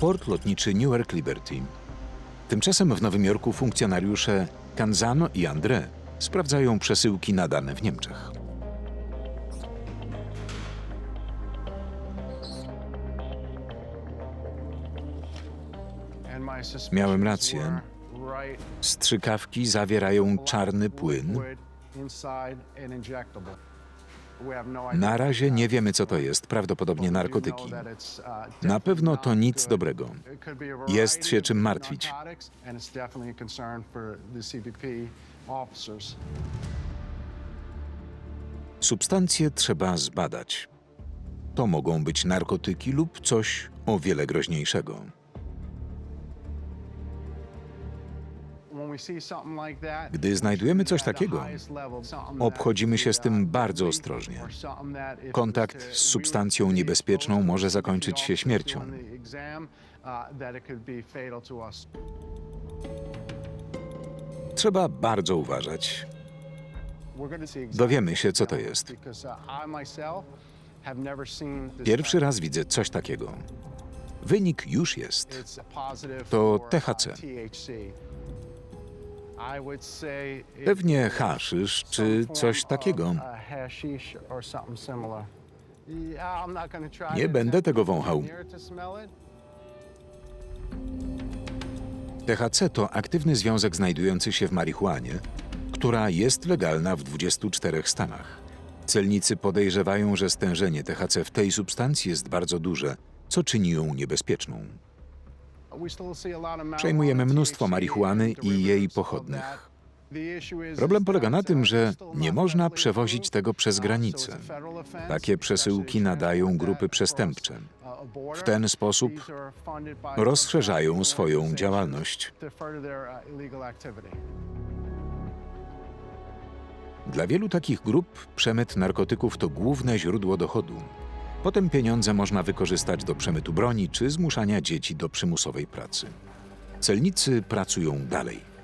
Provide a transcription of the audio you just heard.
Port lotniczy Newark Liberty. Tymczasem w Nowym Jorku funkcjonariusze Canzano i André sprawdzają przesyłki nadane w Niemczech. Miałem rację. Strzykawki zawierają czarny płyn. Na razie nie wiemy, co to jest, prawdopodobnie narkotyki. Na pewno to nic dobrego. Jest się czym martwić. Substancje trzeba zbadać. To mogą być narkotyki lub coś o wiele groźniejszego. Gdy znajdujemy coś takiego, obchodzimy się z tym bardzo ostrożnie. Kontakt z substancją niebezpieczną może zakończyć się śmiercią. Trzeba bardzo uważać. Dowiemy się, co to jest. Pierwszy raz widzę coś takiego. Wynik już jest. To THC. Pewnie haszysz czy coś takiego. Nie będę tego wąchał. THC to aktywny związek znajdujący się w marihuanie, która jest legalna w 24 stanach. Celnicy podejrzewają, że stężenie THC w tej substancji jest bardzo duże, co czyni ją niebezpieczną. Przejmujemy mnóstwo marihuany i jej pochodnych. Problem polega na tym, że nie można przewozić tego przez granicę. Takie przesyłki nadają grupy przestępcze. W ten sposób rozszerzają swoją działalność. Dla wielu takich grup przemyt narkotyków to główne źródło dochodu. Potem pieniądze można wykorzystać do przemytu broni czy zmuszania dzieci do przymusowej pracy. Celnicy pracują dalej.